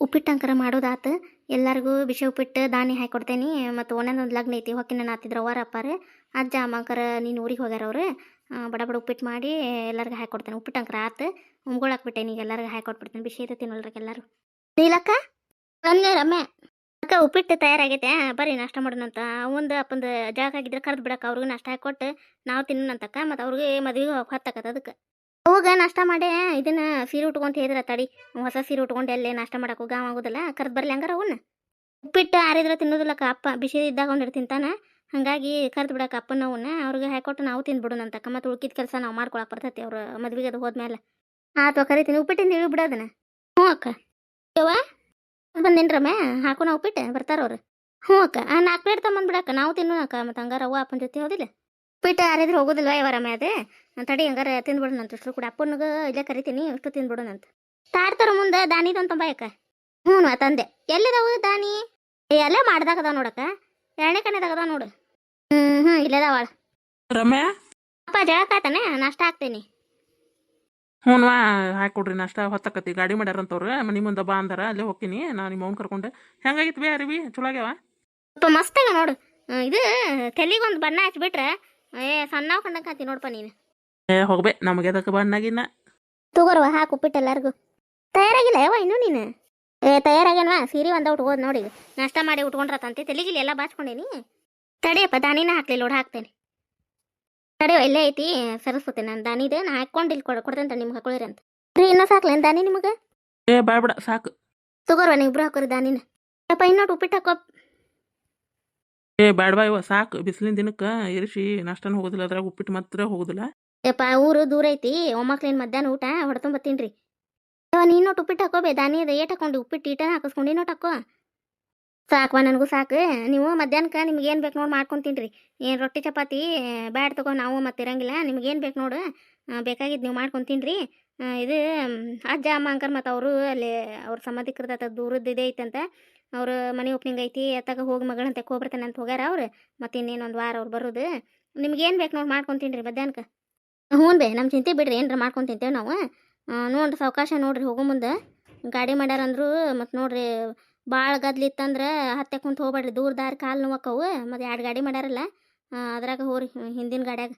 ಉಪ್ಪಿಟ್ಟು ಅಂಕರ ಮಾಡೋದಾತು. ಎಲ್ಲರಿಗೂ ಬಿಸಿ ಉಪ್ಪಿಟ್ಟು ದಾನಿ ಹಾಕಿಕೊಡ್ತೇನೆ ಮತ್ತು ಒಂದೊಂದು ಲಗ್ನ ಐತಿ ಹೊಕ್ಕಿನ ನಾತಿದ್ರ ಅವರ ಅಪ್ಪಾರ. ಅಜ್ಜ ಅಮ್ಮಂಕರ ನೀನು ಊರಿಗೆ ಹೋಗ್ಯಾರ ಅವ್ರು. ಬಡ ಬಡ ಉಪ್ಪಿಟ್ಟು ಮಾಡಿ ಎಲ್ಲರಿಗೂ ಹಾಕಿಕೊಡ್ತೇನೆ ಉಪ್ಪಿಟ್ಟು ಅಂಕರ ಆತು. ಉಮ್ಗೊಳಾಕ್ಬಿಟ್ಟೇನೆ ಬಿಟ್ಟೇನಿ ಈಗ ಎಲ್ಲರಿಗೂ ಹಾಕಿಕೊಟ್ಬಿಡ್ತೇನೆ ಬಿಸಿ ಐತೆ ತಿನ್ನೋಲ್ರಿಗೆ ಎಲ್ಲರೂ. ನೀಲಕ್ಕ? ಬಂದೆ ರಮ್ಮೆ ಅಕ್ಕ ಉಪ್ಪಿಟ್ಟು ತಯಾರಾಗೈತೆ. ಬರ್ರಿ ನಾಷ್ಟ ಮಾಡೋಣಂತ ಒಂದು ಅಪ್ಪಂದು ಜಾಗ ಆಗಿದ್ರೆ ಕರೆದು ಬಿಡಕ್ಕೆ. ಅವ್ರಿಗೂ ನಾಷ್ಟ ಹಾಕಿಕೊಟ್ಟು ನಾವು ತಿನ್ನೋಣಂತಕ್ಕ. ಮತ್ತು ಅವ್ರಿಗೆ ಮದುವೆಗೆ ಹತ್ತಕ್ಕದ ಅದಕ್ಕೆ. ಅವಾಗ ನಾಷ್ಟ ಮಾಡಿ. ಇದನ್ನ ಸೀರೆ ಉಟ್ಕೊಂತ ಹೇಳಿದ್ರ ತಡಿ. ಹೊಸ ಸೀರೆ ಉಟ್ಕೊಂಡು ಎಲ್ಲೇ ನಾಷ್ಟ ಮಾಡಕ್ಕೆ ಗಾಮ ಆಗೋದಿಲ್ಲ. ಕರೆದು ಬರ್ಲಿ ಹಂಗಾರ ಅವನ್ನ ಉಪ್ಪಿಟ್ಟು ಆರಿದ್ರೆ ತಿನ್ನೋದಿಲ್ಲಕ್ಕ ಅಪ್ಪ. ಬಿಸಿ ಇದ್ದಾಗ ಒಂದಿಟ್ಟು ತಿಂತಾನೆ ಹಾಗಾಗಿ ಕರೆದು ಬಿಡಕ್ಕ ಅಪ್ಪನ ಅವನ್ನ ಅವ್ರಿಗೆ ಹಾಕೊಟ್ಟು ನಾವು ತಿಂದ್ಬಿಡೋಣಂತಕ್ಕ ಮತ್ತು ಉಳ್ಕಿದ ಕೆಲಸ ನಾವು ಮಾಡ್ಕೊಳಕ್ಕೆ ಬರ್ತೈತಿ ಅವ್ರ ಮದ್ವೆಗೆ ಅದು ಹೋದ್ಮೇಲೆ ಆತು ಕರಿತೀನಿ. ಉಪ್ಪಿಟ್ಟಿಂದ ಇಳಿ ಬಿಡೋದನ್ನ ಹ್ಞೂ ಅಕ್ಕ. ಯವ್ವ ಬಂದೇನು ರಮ್ಯ ಹಾಕೋಣ ಉಪ್ಪಿಟ್ಟು. ಬರ್ತಾರ ಅವ್ರು. ಹ್ಞೂ ಅಕ್ಕ. ನಾಲ್ಕು ಪ್ಲೇಟ್ ಬಿಡಕ ನಾವು ತಿನ್ನೋಣಕ್ಕ. ಮತ್ತು ಹಂಗಾರ ಅವ್ವ, ಅಪ್ಪನ ಜೊತೆ ಹೋದಿಲ್ಲ. ಉಪ್ಪಿಟ್ಟು ಯಾರಿದ್ರು ಹೋಗೋದಿಲ್ವಾ ಯಾವ ರಮ್ಯ ಅದೇ ತಡಿ ಹಂಗಾರ ತಿಂದ್ಬಿಡೋಣಂತ ಅಷ್ಟು ಕೂಡ ಅಪ್ಪನಿಗ ಇಲ್ಲೇ ಕರಿತೀನಿ ಅಷ್ಟು ತಿಂದ್ಬಿಡೋಣಂತ ತಾಡ್ತಾರ ಮುಂದೆ ದಾನಿದಂತ ಬಾಯಕ್ಕ ಹ್ಞೂ ತಂದೆ. ಎಲ್ಲಿದಾವು ದಾನಿ? ಏ, ಅಲ್ಲೇ ಮಾಡ್ದಾಗದ ನೋಡಕ್ಕ. ಎರಡನೇ ಕಣ್ಣದಾಗದ ನೋಡು. ಹ್ಞೂ ಹ್ಞೂ ಇಲ್ಲದಾವಳ ರಮ್ಯಾ? ಅಪ್ಪ ಜಳಕಾತಾನೆ ನಾಷ್ಟ ಹಾಕ್ತೇನಿ. ಹ್ಞೂ ಹಾಕೊಡ್ರಿ ನಾಷ್ಟ ಹೊತ್ತಕತಿ ಗಾಡಿ ಮಾಡ್ಯಾರಂತವ್ರು ಮನೆ ಮುಂದೆ ಬಾ ಅಂದಾರ ಅಲ್ಲೇ ಹೋಗ್ತೀನಿ ನಾನು ನಿಮ್ಮ ಅವ್ನ ಕರ್ಕೊಂಡು. ಹೆಂಗಾಗಿತ್ತು ಬೇ ಅರಿವಿ? ಚಲೋ ಆಗ್ಯಾವ? ಅಪ್ಪ ಮಸ್ತಾಗ ನೋಡು. ಇದು ತಲೆಗೊಂದು ಬಣ್ಣ ಹಚ್ಬಿಟ್ರೆ ಏ ಸಣ್ಣ ಕಂಡಂಗಾತಿ ನೋಡಪ್ಪ ನೀನು. ಏ ಹೋಗ್ಬೇ ನಮಗೆ ಅದಕ್ಕೆ ಬಣ್ಣಾಗಿನ್ನ? ತಗೋರ್ವ ಹಾಕು ಉಪ್ಪಿಟ್ಟು ಎಲ್ಲರಿಗೂ. ತಯಾರಾಗಿಲ್ಲ ಯಾವ ಇನ್ನೂ ನೀನು? ಏ ತಯಾರಾಗ್ಯಾನವಾ? ಸೀರೆ ಒಂದ ಉಟ್ಕೋದು ನೋಡಿ ನಾಷ್ಟ ಮಾಡಿ ಉಟ್ಕೊಂಡ್ರತಂತೆ ತಲಿಗಿಲಿ ಎಲ್ಲ ಬಾಚ್ಕೊಂಡೇನಿ? ತಡಿಯಪ್ಪ ದಾನಿನ ಹಾಕ್ಲಿ ಲೋಡ್ ಹಾಕ್ತೇನೆ. ತಡೆಯೋ ಇಲ್ಲೇ ಐತಿ ಸರಸ್ವತಿ ನಾನು ದಾನಿದೆ ನಾ ಹಾಕೊಂಡು ಇಲ್ಲಿ ಕೊಡ ಕೊಡ್ತೇನೆ ನಿಮ್ಗೆ ಹಾಕೊಳ್ಳಿರಿ ಅಂತ. ರೀ ಇನ್ನೂ ಸಾಕ್ಲೇನು ದಾನಿ ನಿಮಗೆ? ಏ ಬ್ಯಾಡ ಸಾಕು. ತಗೋರ್ವ ನೀವು ಇಬ್ರು ಹಾಕೋರಿ ದಾನಿನ. ಅಪ್ಪ ಇನ್ನೊಟ್ಟು ಉಪ್ಪಿಟ್ಟು ಹಾಕೋ ಏ ಬ್ಯಾಡ್ಬಾ ಇವ, ಸಾಕು. ಬಿಸಿಲಿನ ದಿನಕ್ಕೆ ಇರಿಸಿ ನಾಷ್ಟನ ಹೋಗೋದಿಲ್ಲ, ಅದ್ರಾಗ ಉಪ್ಪಿಟ್ಟು ಮಾತ್ರ ಹೋಗೋದಿಲ್ಲ. ಯಪ್ಪ, ಊರು ದೂರ ಐತಿ. ಒಮ್ಮಕ್ಳಿನ ಮಧ್ಯಾಹ್ನ ಊಟ ಹೊಡ್ಕೊಂಬತ್ತೀನಿ ನೀನ್ ನೀನು ಉಪ್ಪಿಟ್ಟು ಹಾಕೋಬೇ ದಾನಿ ಅದ ಏಟ್ ಹಾಕೊಂಡು ಉಪ್ಪಿಟ್ಟು ಈಟನ ಹಾಕಿಸ್ಕೊಂಡು ಇನ್ನೊಟ್ಟು ಹಾಕೋ. ಸಾಕವಾ, ನನಗೂ ಸಾಕು. ನೀವು ಮಧ್ಯಾಹ್ನಕ್ಕ ನಿಮ್ಗೆ ಏನು ಬೇಕು ನೋಡಿ ಮಾಡ್ಕೊಂತೀನ್ರಿ ರೀ. ಏನು ರೊಟ್ಟಿ, ಚಪಾತಿ ಬ್ಯಾಡ್ ತಗೋ, ನಾವು ಮತ್ತೆ ಇರಂಗಿಲ್ಲ. ನಿಮ್ಗೆ ಏನು ಬೇಕು ನೋಡು. ಬೇಕಾಗಿದ್ದು ನೀವು ಮಾಡ್ಕೊಂತೀನ್ರಿ ಇದು ಅಜ್ಜ, ಅಮ್ಮ ಅಂಕರ್ ಮತ್ತು ಅವರು ಅಲ್ಲಿ ಅವ್ರ ಸಂಬಂಧಿಕರದ ದೂರದ್ದು ಇದೆ ಐತಂತ. ಅವ್ರ ಮನೆ ಓಪನಿಂಗ್ ಐತಿ ಅತ್ತಾಗ ಹೋಗಿ ಮಗಳಂತೆ ಅಂತ ಹೋಗ್ಯಾರ ಅವ್ರು. ಮತ್ತೆ ಇನ್ನೇನೊಂದು ವಾರ ಅವ್ರು ಬರೋದು. ನಿಮ್ಗೇನು ಬೇಕು ನೋಡಿ ಮಾಡ್ಕೊತೀನಿ ರೀ ಮಧ್ಯಾಹ್ನಕ್ಕೆ ಹ್ಞೂ ಬೇ ನಮ್ಮ ಚಿಂತೆ ಬಿಡ್ರಿ, ಏನ್ರ ಮಾಡ್ಕೊಂಡು ತಿಂತೇವೆ ನಾವು ನೋಡ್ರಿ ಸಾವಕಾಶ ನೋಡ್ರಿ ಹೋಗೋ ಮುಂದೆ. ಗಾಡಿ ಮಾಡ್ಯಾರ ಅಂದ್ರು, ಮತ್ತು ನೋಡ್ರಿ ಭಾಳ ಗದ್ಲಿ ಇತ್ತಂದ್ರೆ ಹತ್ತೆ ಕುಂತ ಹೋಗ್ಬೇಡ್ರಿ ದೂರ ದಾರಿ ಕಾಲು ನೋವಕ್ಕವು. ಮತ್ತು ಎರಡು ಗಾಡಿ ಮಾಡ್ಯಾರಲ್ಲ ಅದ್ರಾಗ ಹೋರಿ ಹಿಂದಿನ ಗಾಡ್ಯಾಗ.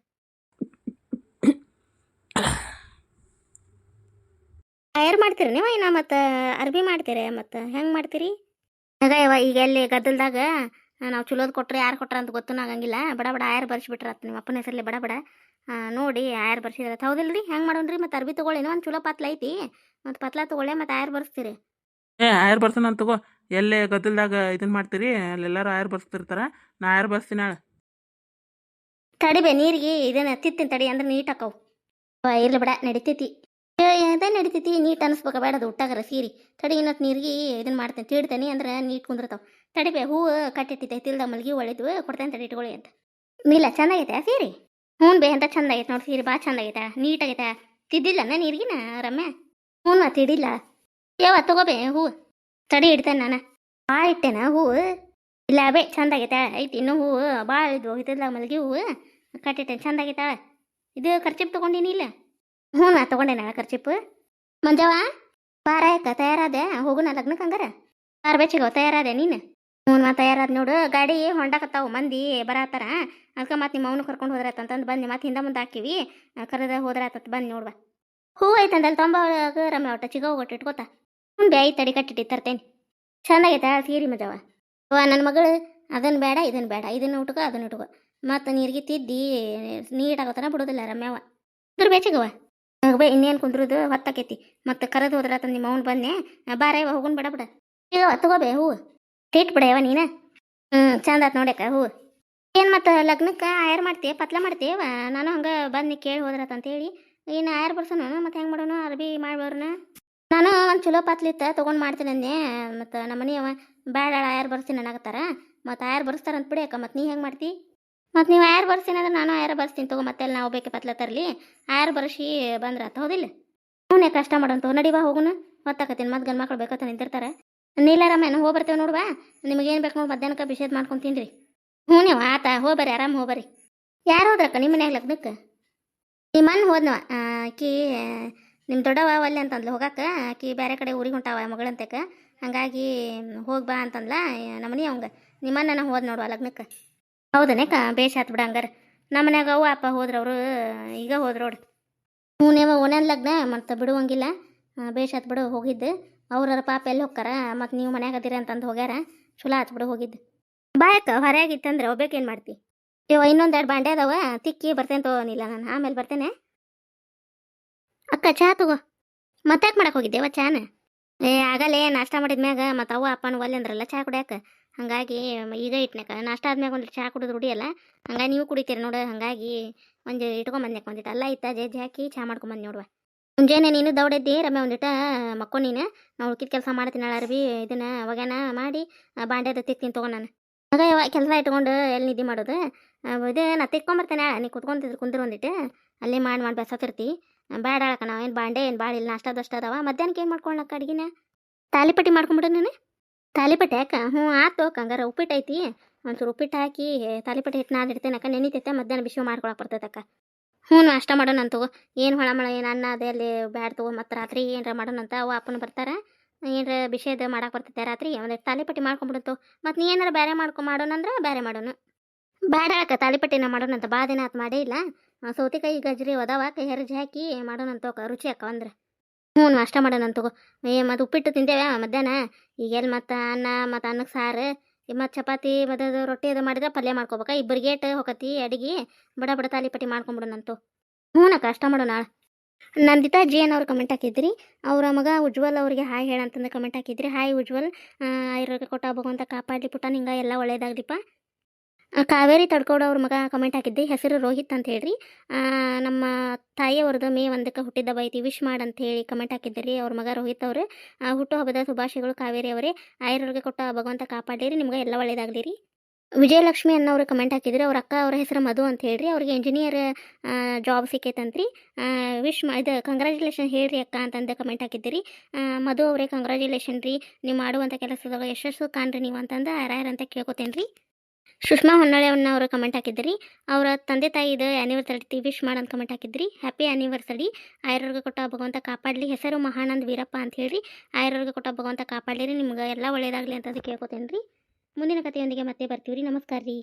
ಟೈರ್ ಮಾಡ್ತೀರಿ ನೀವು ಇನ್ನ ಮತ್ತು ಅರ್ಬಿ ಮಾಡ್ತೀರಿ ಮತ್ತು ಹೆಂಗೆ ಮಾಡ್ತೀರಿ? ಆಗ ಈಗ ಎಲ್ಲಿ ಗದ್ದಲ್ದಾಗ ನಾವು ಚಲೋದ್ ಕೊಟ್ರೆ ಯಾರು ಕೊಟ್ರ ಅಂತ ಗೊತ್ತೂ ಆಗಂಗಿಲ್ಲ. ಬಡ ಬಡ ಬರ್ಸಿಬಿಟ್ರ ಅತ್ತ ನಿಮ್ಮ ಅಪ್ಪನ ಹೆಸರಲ್ಲಿ ಬಡ ಬಡ. ನೋಡಿ ಆಯರ್ ಬರ್ಸಿದ್ರೆ. ಹೌದಿಲ್ರಿ? ಹೆಂಗ್ ಮಾಡೋಣ್ರಿ ಮತ್ತೆ ಅರ್ಬಿ ತೊಗೊಳ್ಳೇನೋ ಒಂದು ಚಲೋ ಪತ್ಲ ಐತಿ. ಮತ್ತು ಪತ್ಲ ತೊಗೊಳ್ಳೆ ಮತ್ತೆ ಆಯರ್ ಬರ್ಸ್ತೀರಿ. ಏ ಆಯರ್ ಅಂತ ತಗೋ. ಎಲ್ಲಿ ಗದ್ದಲ್ದಾಗ ಇದನ್ನ ಮಾಡ್ತೀರಿ? ಅಲ್ಲೆಲ್ಲರೂ ಆಯರ್ ಬರ್ಸ್ತಿರ್ತಾರ. ನಾ ಆಯರ್ ಬರ್ಸ್ತೀನಿ ನಾಳೆ ತಡಿಬೇ ನೀರಿಗೆ ಇದನ್ನ ತಿತ್ತೀನಿ ತಡಿ ಅಂದ್ರೆ ನೀಟ್ ಹಾಕವು ಇರ್ಲಿ ಬಿಡ ನಡಿತೈತಿ. ಅದ ನಡಿತೈತಿ? ನೀಟ್ ಅನಿಸ್ಬೇಕ, ಬೇಡ ಅದು ಉಟ್ಟಾಗರ ಸೀರೆ. ತಡಿ ಇನ್ನೊತ್ತು ನೀರಿಗೆ ಇದನ್ನ ಮಾಡ್ತೇನೆ. ತೀಡ್ತೇನೆ ಅಂದ್ರೆ ನೀಟ್ ಕುಂದಿರ್ತಾವ. ತಡಿಬೇ ಹೂವು ಕಟ್ಟಿಟ್ಟೈತೆ ತಿಲ್ದ ಮಲ್ಗಿ ಒಳ್ಳೆದು ಕೊಡ್ತೇನೆ ತಡಿ ಅಂತ. ನೀಲ, ಚಂದಾಗೈತೆ ಸೀರಿ? ಹ್ಞೂ ಬೇ ಅಂತ ಚಂದ ಆಗೈತೆ ನೋಡಿ ಸೀರೆ ಭಾಳ ಚಂದ ಆಗೈತೆ ನೀಟ್ ಆಗೈತೆ ತಿದ್ದಿಲ್ಲನ ನೀರಿಗಿನ, ರಮ್ಯ? ಹ್ಞೂ ತಿಡಿಲ್ಲ ಯಾವ ತಗೋಬೇ ಹೂವು. ತಡಿ ಇಡ್ತೇನೆ ನಾನು. ಭಾಳ ಇಟ್ಟೇನ ಹೂವು? ಇಲ್ಲ ಬೇ ಚಂದ ಆಗೈತೆ ಐತಿ, ಇನ್ನೂ ಹೂವು ಭಾಳ ಇದು ಹೋಗಿದ್ದಲ್ಲ ಮಲ್ಗಿ ಹೂವು ಕಟ್ಟಿಟ್ಟೇನೆ. ಚಂದ ಆಗೈತೆ ಇದು ಖರ್ಚಿಪ್ ತೊಗೊಂಡಿನಿ ಇಲ್ಲ ಹ್ಞೂ ನಾ ತೊಗೊಂಡೆ ನಾಳೆ ಖರ್ಚಿಪ್ ಮಂಜವ್ವ, ಬಾರ ತಯಾರಾದೆ? ಹೋಗುನ ಲಗ್ನಕ್ಕೆ ಹಂಗಾರ? ಬಾರ ತಯಾರಾದೆ ನೀನು? ಹ್ಞೂ ನಾ ತಯಾರಾದ ನೋಡು. ಗಾಡಿ ಹೊಂಡಾಕತ್ತಾವು ಮಂದಿ ಬರತ್ತಾರ ಅದಕ್ಕೆ ಮತ್ತೆ ನಿಮ್ಮ ಅವನು ಕರ್ಕೊಂಡು ಹೋದ್ರಾತ ಅಂತಂದು ಬಂದು ಮತ್ತೆ ಹಿಂದೆ ಮುಂದೆ ಹಾಕಿವಿ. ಕರೆದ ಹೋದ್ರಾತ ಬಂದು ನೋಡುವ ಹೂ ಐತಂದಲ್ಲಿ ತೊಂಬ ರಮ್ಯ ಒಟ್ಟ ಚಿಗೋ ಒಟ್ಟು ಇಟ್ಕೋತ. ಹ್ಞೂ ಬ್ಯಾಯಿ ತಡಿ ಕಟ್ಟಿಟ್ಟು ತರ್ತೇನೆ ಚಂದಾಗೈತಾ ಸೀರಿ ಮಜವ ಅವ್ವ ನನ್ನ ಮಗಳು ಅದನ್ನು ಬೇಡ ಇದನ್ನು ಬೇಡ, ಇದನ್ನು ಉಟ್ಕೋ, ಅದನ್ನು ಉಟ್ಕೋ. ಮತ್ತು ನೀರಿಗೆ ತಿದ್ದಿ ನೀಟಾಗೋತನ ಬಿಡೋದಿಲ್ಲ ರಮ್ಯವ ಇದ್ರ ಬೇಚಿಗವ ಬೇ, ಇನ್ನೇನು ಕುಂದ್ರದು? ಹೊತ್ತಾಕೈತಿ. ಮತ್ತೆ ಕರೆದು ಹೋದ್ರಾತ ನಿಮ್ಮ ಅವ್ನು ಬಂದೆ. ಬಾರ ಇವ, ಹೋಗುನ್ ಬಿಡ ಬಿಡ. ಈಗ ತಗೋಬೇ ಹೂವು. ತೀಟ್ ಬಿಡ ಯಾವ ನೀನು. ಹ್ಞೂ ಚಂದ ಆತ್ ನೋಡ್ಯಾಕ ಹೂ ಏನು ಮತ್ತು ಲಗ್ನಕ್ಕೆ ಆಯರ್ ಮಾಡ್ತೀಯ ಪತ್ಲ ಮಾಡ್ತಿ? ನಾನು ಹಂಗೆ ಬಂದು ಕೇಳಿ ಹೋದ್ರಾತ ಅಂತೇಳಿ. ಇನ್ನು ಆಯರ್ ಬರ್ಸೋಣ ಮತ್ತೆ ಹೆಂಗೆ ಮಾಡೋಣ ಅರ್ಬಿ ಮಾಡ್ಬೋರ್ನ? ನಾನು ಒಂದು ಚಲೋ ಪತ್ಲಿತ್ತ ತೊಗೊಂಡು ಮಾಡ್ತೀನಿ ಅಂದೆ. ಮತ್ತು ನಮ್ಮ ಮನೆಯವ ಬೇಡ ಆಯರ್ ಬರ್ಸಿ ನನಗತ್ತಾರ. ಮತ್ತು ಆಯರ್ ಬರ್ಸ್ತಾರ ಅಂತ ಬಿಡಿ ಅಕ್ಕ, ಮತ್ತು ನೀ ಹೆಂಗೆ ಮಾಡ್ತಿ? ಮತ್ತು ನೀವು ಯಾರು ಬರ್ಸ್ತೀನಿ ಅಂದ್ರೆ ನಾನು ಆಯರ್ ಬರ್ಸ್ತೀನಿ ತಗೋ, ಮತ್ತೆ ನಾವು ಬೇಕೆ ಪತ್ಲ ತರಲಿ. ಆಯರ್ ಬರ್ಸಿ ಬಂದ್ರ ಆತ, ಹೌದಿಲ್ಲ? ಹ್ಞೂ ಕಷ್ಟ ಮಾಡೋಣ ನಡಿ ಬಾ ಹೋಗುನು ಹೊತ್ತಾಕತ್ತೀನಿ ಮತ್ತೆ ಗಂಡು ಮಕ್ಕಳು ಬೇಕತ್ತ ನಿಂತಿರ್ತಾರೆ ನೀಲಾರಾಮೇನು ಹೋಗಿ ಬರ್ತೇವೆ ನೋಡುವ ನಿಮಗೇನು ಬೇಕು ನೋಡಿ ಮಧ್ಯಾಹ್ನಕ್ಕೆ ಬಿಸಿದ್ ಮಾಡ್ಕೊತೀನಿ ರೀ ಹ್ಞೂ ನೀವು ಆತ ಹೋಗ್ಬರ್ರಿ ಆರಾಮ್ ಹೋಗ್ಬರ್ರಿ ಯಾರು ಹೋದ್ರಕ್ಕ ನಿಮ್ಮ ಮನ್ಯಾಗ ಲಗ್ನಕ್ಕೆ? ನಿಮ್ಮ ಮನ್ ಹೋದ್ನವ ಆಕಿ ನಿಮ್ಮ ದೊಡ್ಡವ ಒಲ್ಲೆ ಅಂತಂದ್ಲು ಹೋಗಕ್ಕೆ ಆಕಿ ಬೇರೆ ಕಡೆ ಊರಿಗೆ ಹೊಂಟಾವ ಮಗಳಂತಕ. ಹಾಗಾಗಿ ಹೋಗಿ ಬಾ ಅಂತಂದ್ಲ, ನಮ್ಮನೆ ಅವಂಗೆ. ನಿಮ್ಮನ್ನ ಹೋದ್ ನೋಡುವ ಲಗ್ನಕ್ಕೆ? ಹೌದನೇಕ ಬೇಷ್ ಆತ್ ಬಿಡ ಹಂಗಾರ. ನಮ್ಮ ಮನ್ಯಾಗ ಅವ್ವ, ಅಪ್ಪ ಹೋದ್ರವ್ರು, ಈಗ ಹೋದ್ರು ನೋಡು. ಹ್ಞೂನೇವ ಓನೇನ್ ಲಗ್ನ? ಮತ್ತೆ ಬಿಡುವಂಗಿಲ್ಲ. ಬೇಷ್ ಆತ್ ಬಿಡು, ಹೋಗಿದ್ದು. ಅವ್ರರ ಪಾಪ ಎಲ್ಲಿ ಹೋಗ್ತಾರ ಮತ್ತೆ ನೀವು ಮನ್ಯಾಗ ಅದೀರ ಅಂತಂದು ಹೋಗ್ಯಾರ. ಚಲೋ ಆತ್ ಬಿಡು, ಹೋಗಿದ್ದು. ಬಾಯಕ್ಕ ಹೊರಗಿತ್ತಂದ್ರೆ ಒಬ್ಬೇಕೇನು ಮಾಡ್ತಿ? ಇವ ಇನ್ನೊಂದೆರಡು ಬಾಂಡೆ ಅದಾವ, ತಿಕ್ಕಿ ಬರ್ತೇನೆ ತಗೋನಿಲ್ಲ ನಾನು. ಆಮೇಲೆ ಬರ್ತೇನೆ. ಅಕ್ಕ, ಚಾ ತಗೋ. ಮತ್ತಾಕೆ ಮಾಡಕ್ಕೆ ಹೋಗಿದ್ದೇವ ಚಾನ? ಏ, ಆಗಲೇ ನಾಷ್ಟ ಮಾಡಿದ್ಮ್ಯಾಗ, ಮತ್ತು ಅವ್ವ, ಅಪ್ಪನ ಒಲ್ಲೆ ಅಂದ್ರಲ್ಲ, ಚಾ ಕುಡಿಯಾಕ. ಹಂಗಾಗಿ ಈಗ ಇಟ್ನ್ಯಾಕ ನಾಷ್ಟ ಆದ್ಮ್ಯಾಗ ಒಂದು ಚಹಾ ಕುಡಿದು ರೂಢಿಯಲ್ಲ, ಹಂಗಾಗಿ ನೀವು ಕುಡಿತೀರಿ ನೋಡು, ಹಂಗಾಗಿ ಒಂದು ಇಟ್ಕೊಂಬಂದ್ಯಾಕ ಒಂದಿಟ್ಟು ಅಲ್ಲ ಇತ್ತ ಜಜ್ಜಿ ಹಾಕಿ ಚಾ ಮಾಡ್ಕೊಂಬಂದು ನೋಡುವ. ಮುಂಜಾನೆ ನೀನು ದೌಡದ್ದಿ ರಮ್ಯ ಒಂದಿಟ ಮಕ್ಕೋ ನೀನು, ನಾವು ಉಳ್ಕಿದ ಕೆಲಸ ಮಾಡ್ತೀನಿ ಅರ್ಬಿ, ಇದನ್ನ ಒಗ್ಯಾನ ಮಾಡಿ ಬಾಂಡ್ಯದ ತಿಕ್ತೀನಿ ತಗೋ ನಾನು. ಆಗ ಕೆಲಸ ಇಟ್ಕೊಂಡು ಎಲ್ಲಿ ನಿದ್ದೆ ಮಾಡೋದು ಇದು ನಾ ತಿಕ್ಕೊಂಬರ್ತೇನೆ ನೀ ಕುತ್ಕೊಂತಿದ್ರು ಕುಂದ್ರು ಒಂದಿಟ್ಟು ಅಲ್ಲಿ ಮಾಡಿ ಮಾಡಿ ಬೆಸತಿರ್ತಿ ಬೇಡ ಅಳಕ ಏನು ಬಾಂಡೆ, ಏನು ಭಾಳ ಇಲ್ಲ ನಾಷ್ಟ ದಷ್ಟ ಅದಾವ ಮಧ್ಯಾಹ್ನಕ್ಕೆ ಏನು ಮಾಡ್ಕೊಳ್ಳಕ್ಕ ಅಡ್ಗಿನ? ತಾಲಿಪಟ್ಟಿ ಮಾಡ್ಕೊಂಬಿಡು ನೀನು? ತಾಲಿಪಟ್ಟಿ ಯಾಕ? ಹ್ಞೂ ಆತು ಹಂಗಾರೆ ಉಪ್ಪಿಟ್ಟು ಐತಿ. ಒಂಚೂರು ಉಪ್ಪಿಟ್ಟು ಹಾಕಿ ತಾಲಿಪಟ್ಟಿ ಹಿಟ್ಟು ನಾದಿಡ್ತೇನೆ ಅಕ್ಕ. ನೆನಿತೈತೆ ಮಧ್ಯಾಹ್ನ ಬಿಸಿ ಮಾಡ್ಕೊಳಕ್ಕೆ ಬರ್ತೈತಕ್ಕ ಹ್ಞೂ ನಾಷ್ಟ ಮಾಡೋಣ ತಗೋ. ಏನು ಹೊಳ ಮಳ ಏನು ಅನ್ನ ಅದೇ ಅಲ್ಲಿ ಬ್ಯಾಡ ತಗೋ. ಮತ್ತು ರಾತ್ರಿ ಏನರ ಮಾಡೋಣ ಅಂತ ಅವ ಅಪ್ಪನ ಬರ್ತಾರೆ. ಏನರ ಬಿಷೇದ ಮಾಡಕ್ಕೆ ಬರ್ತೈತೆ ರಾತ್ರಿ. ಒಂದು ತಾಲಿಪಟ್ಟಿ ಮಾಡ್ಕೊಂಬಿಡ್ತು ಮತ್ತು ನೀ ಏನಾರ ಬೇರೆ ಮಾಡ್ಕೊ ಮಾಡೋಣ ಅಂದ್ರೆ ಬೇರೆ ಮಾಡೋಣ. ಬೇಡ ಅಕ್ಕ ತಾಲಿಪಟ್ಟಿನ ಮಾಡೋಣ ಅಂತ. ಭಾಳ ದಿನ ಆತು ಮಾಡೇ ಇಲ್ಲ. ಸೌತೆಕಾಯಿ ಗಜ್ರಿ ಒದವಾಕ ಕೈ ಹೆರಜಿ ಹಾಕಿ ಮಾಡೋಣ ಅಂತ ತಗೋ, ರುಚಿ ಅಕ್ಕ ಅಂದ್ರೆ ಹ್ಞೂ ನಾಷ್ಟ ಮಾಡೋಣ ಅಂತಗೋ ಏ ಮತ್ತು ಉಪ್ಪಿಟ್ಟು ತಿಂತೇವೆ ಮಧ್ಯಾಹ್ನ. ಈಗ ಎಲ್ಲಿ ಮತ್ತು ಅನ್ನ ಮತ್ತು ಅನ್ನಕ್ಕೆ ಸಾರು ಮತ್ತು ಚಪಾತಿ ಮತ್ತು ರೊಟ್ಟಿ ಅದು ಮಾಡಿದ್ರೆ ಪಲ್ಯ ಮಾಡ್ಕೋಬೇಕಾ. ಇಬ್ಬರು ಗೇಟ್ ಹೋಗತಿ ಅಡಿಗೆ ಬಡ ಬಡ ತಾಲಿಪಟ್ಟಿ ಮಾಡ್ಕೊಂಬಿಡೋಣಂತು ಹ್ಞೂ ಅಕ್ಕ ಕಷ್ಟ ಮಾಡೋಣ ನಂದಿತಾ ಜಿ ಎನ್ ಅವ್ರು ಕಮೆಂಟ್ ಹಾಕಿದ್ರಿ. ಅವರ ಮಗ ಉಜ್ವಲ್ ಅವರಿಗೆ ಹಾಯ್ ಹೇಳಂತಂದು ಕಮೆಂಟ್ ಹಾಕಿದ್ರಿ. ಹಾಯ್ ಉಜ್ವಲ್ ಐರೋಗ್ಯ ಕೊಟ್ಟ ಭಗವಂತ ಕಾಪಾಡಲಿ ಪುಟ್ಟ ನಿಂಗೆ ಎಲ್ಲ ಒಳ್ಳೇದಾಗ್ಲಿಪ್ಪ. ಆ, ಕಾವೇರಿ ತಡ್ಕೋಡು ಅವ್ರ ಮಗ ಕಮೆಂಟ್ ಹಾಕಿದ್ದೆ. ಹೆಸರು ರೋಹಿತ್ ಅಂತ ಹೇಳ್ರಿ. ನಮ್ಮ ತಾಯಿಯವ್ರದ್ದು ಮೇ ಒಂದಕ್ಕೆ ಹುಟ್ಟಿದ ಬೈತಿ. ವಿಶ್ ಮಾಡ್ ಅಂತ ಹೇಳಿ ಕಮೆಂಟ್ ಹಾಕಿದ್ರಿ ಅವ್ರ ಮಗ ರೋಹಿತ್ ಅವರು. ಹುಟ್ಟುಹಬ್ಬದ ಶುಭಾಶಯಗಳು ಕಾವೇರಿ ಅವರೇ. ಆಯುರ್ವೇದ ಕೊಟ್ಟ ಭಗವಂತ ಕಾಪಾಡಿರಿ ನಿಮ್ಗೆ ಎಲ್ಲ ಒಳ್ಳೇದಾಗಲಿ ರೀ. ವಿಜಯಲಕ್ಷ್ಮಿ ಅನ್ನೋರು ಕಮೆಂಟ್ ಹಾಕಿದ್ರಿ. ಅವ್ರ ಅಕ್ಕ ಅವ್ರ ಹೆಸರು ಮಧು ಅಂತ ಹೇಳ್ರಿ. ಅವ್ರಿಗೆ ಇಂಜಿನಿಯರ್ ಜಾಬ್ ಸಿಕ್ಕೈತಂತ್ರಿ ವಿಶ್ ಮಾ, ಇದು ಕಂಗ್ರ್ಯಾಚುಲೇಷನ್ ಹೇಳ್ರಿ ಅಕ್ಕ ಅಂತಂದು ಕಮೆಂಟ್ ಹಾಕಿದ್ದೀರಿ ಮಧು ಅವರೇ ಕಂಗ್ರ್ಯಾಚುಲೇಷನ್ ರೀ. ನೀವು ಮಾಡುವಂಥ ಕೆಲಸದಾಗ ಯಶಸ್ಸು ಕಾಣ್ರಿ ನೀವು ಅಂತಂದು ಆರಾಯರ್ ಅಂತ ಕೇಳ್ಕೊತೇನೆ ರೀ ಸುಷ್ಮಾ ಹೊನ್ನಾಳೆಯನ್ನ ಅವರು ಕಮೆಂಟ್ ಹಾಕಿದ್ರಿ. ಅವರ ತಂದೆ ತಾಯಿದು ಆ್ಯನಿವರ್ಸರಿ ವಿಶ್ ಮಾಡಂತ ಕಮೆಂಟ್ ಹಾಕಿದ್ರಿ. ಹ್ಯಾಪಿ ಆ್ಯನಿವರ್ಸರಿ ಆಯುರ್ವರ್ಗ ಕೊಟ್ಟ ಭಗವಂತ ಕಾಪಾಡಲಿ. ಹೆಸರು ಮಹಾನಂದ್ ವೀರಪ್ಪ ಅಂತ ಹೇಳ್ರಿ. ಆಯುರ್ವರ್ಗ ಕೊಟ್ಟ ಭಗವಂತ ಕಾಪಾಡಲಿ ನಿಮ್ಗೆ ಎಲ್ಲ ಒಳ್ಳೇದಾಗಲಿ ಅಂತಂದು ಕೇಳ್ಕೊತೇನೆ ರೀ ಮುಂದಿನ ಕಥೆಯೊಂದಿಗೆ ಮತ್ತೆ ಬರ್ತೀವಿ ರೀ ನಮಸ್ಕಾರ ರೀ